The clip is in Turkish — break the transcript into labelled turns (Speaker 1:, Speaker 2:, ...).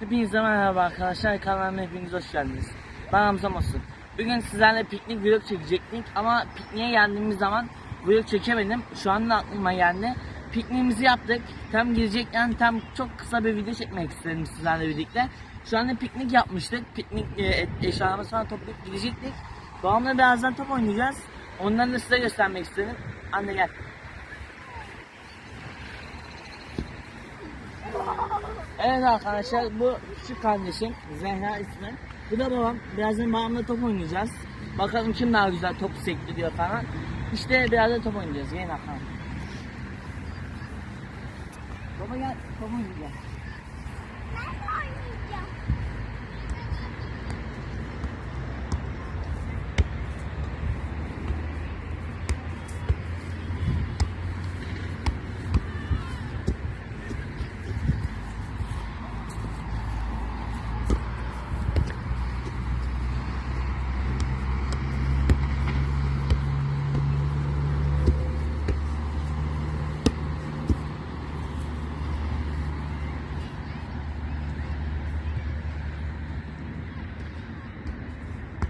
Speaker 1: Hepinize merhaba arkadaşlar. Kanalıma hepiniz hoş geldiniz. Ben Hamza Masum. Bugün sizlerle piknik vlog çekecektik ama pikniğe geldiğimiz zaman vlog çekemedim. Şu anda aklıma geldi. Pikniğimizi yaptık. Tam girecekken tam çok kısa bir video çekmek istedim sizlerle birlikte. Şu anda piknik yapmıştık. Piknik e, eşyalarımızı falan toplayıp gidecektik. Babamla birazdan top oynayacağız. Onları da size göstermek istedim. Anne gel. Evet arkadaşlar bu küçük kardeşim Zehra ismi. Bu da babam. Birazdan babamla top oynayacağız. Bakalım kim daha güzel top sektiriyor falan. İşte birazdan top oynayacağız. Gelin bakalım. Baba gel top oynayacağız.